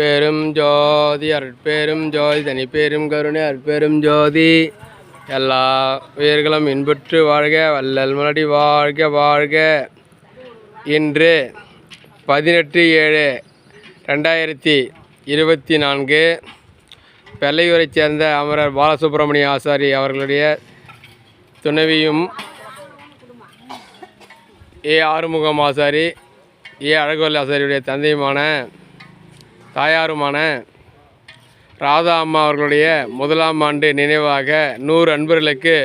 அருட்பெரும் ஜோதி அருட்பெரும் ஜோதி தனிப்பெரும் கருணை அருட்பெரும் ஜோதி. எல்லா உயிர்களும் இன்புற்று வாழ்க வல்லல் மலடி வாழ்க வாழ்க. இன்று பதினெட்டு ஏழு ரெண்டாயிரத்தி இருபத்தி நான்கு வெள்ளையூரைச் சேர்ந்த அமரர் பாலசுப்ரமணிய ஆசாரி அவர்களுடைய துணைவியும் ஏ ஆறுமுகம் ஆசாரி ஏ அழகோல் ஆசாரியுடைய தந்தையுமான தாயாருமான ராதா அம்மா அவர்களுடைய முதலாம் ஆண்டு நினைவாக நூறு அன்பர்களுக்கு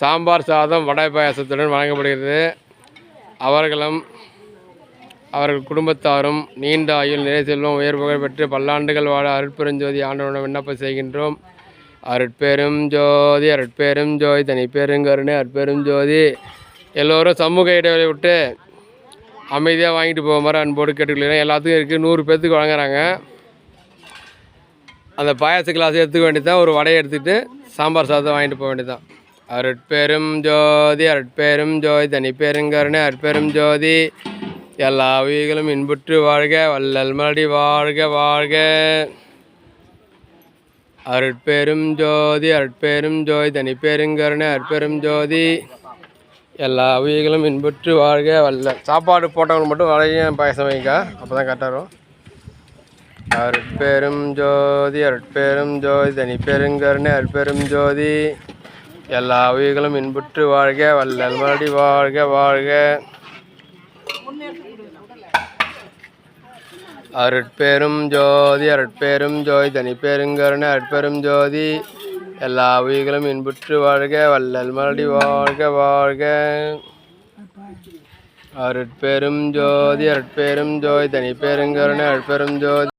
சாம்பார் சாதம் வடை பாயாசத்துடன் வழங்கப்படுகிறது. அவர்களும் அவர்கள் குடும்பத்தாரும் நீண்ட ஆயுள் நிறை செல்வம் உயர் புகழ் பெற்று பல்லாண்டுகள் வாழ அருட்பெருஞ்சோதி ஆண்டவனுடன் விண்ணப்பம் செய்கின்றோம். அருட்பெரும் ஜோதி அருட்பெரும் ஜோதி தனிப்பெருங்கருணை அருட்பெரும் ஜோதி. எல்லோரும் சமூக இடைவெளி விட்டு அமைதியாக வாங்கிட்டு போகுமாறு அன்போடு கேட்டுக்கொள்கிறேன். எல்லாத்துக்கும் இருக்குது நூறு பேர்த்துக்கு வழங்குறாங்க. அந்த பாயாச கிளாஸ் எடுத்துக்க வேண்டியதான் ஒரு வடையை எடுத்துக்கிட்டு சாம்பார் சாதம் வாங்கிட்டு போக வேண்டியதான் அருட்பெரும் ஜோதி அருட்பெரும் ஜோதி பேருங்கருணே அருட்பெரும் ஜோதி. எல்லா உயிர்களும் இன்புற்று வாழ்க வல்லல் மலடி வாழ்க வாழ்க. அருட்பெரும் ஜோதி அருட்பெரும் ஜோதி பேருங்கருணே அருட்பெரும் ஜோதி. எல்லா உயிர்களும் இன்புற்று வாழ்க வல்ல. சாப்பாடு போட்டவங்க மட்டும் வளையும் பாயசம் வைங்க. அப்போ தான் கரெக்டாக வரும் அருட்பெரும் ஜோதி அருட்பெரும் ஜோதி தனிப்பெருங்கருணை அருட்பெரும் ஜோதி. எல்லா உயிர்களும் இன்புற்று வாழ்க வல்லல் மறுபடி வாழ்க வாழ்க. அருட்பெரும் ஜோதி அருட்பெரும் ஜோதி தனிப்பெருங்கருணை அருட்பெரும் ஜோதி. எல்லா உயிர்களும் இன்புற்று வாழ்க வள்ளல் மறுபடி வாழ்க வாழ்க. அருட்பெரும் ஜோதி அருட்பெரும் ஜோதி தனிப்பெருங்கருணை அருட்பெரும் ஜோதி.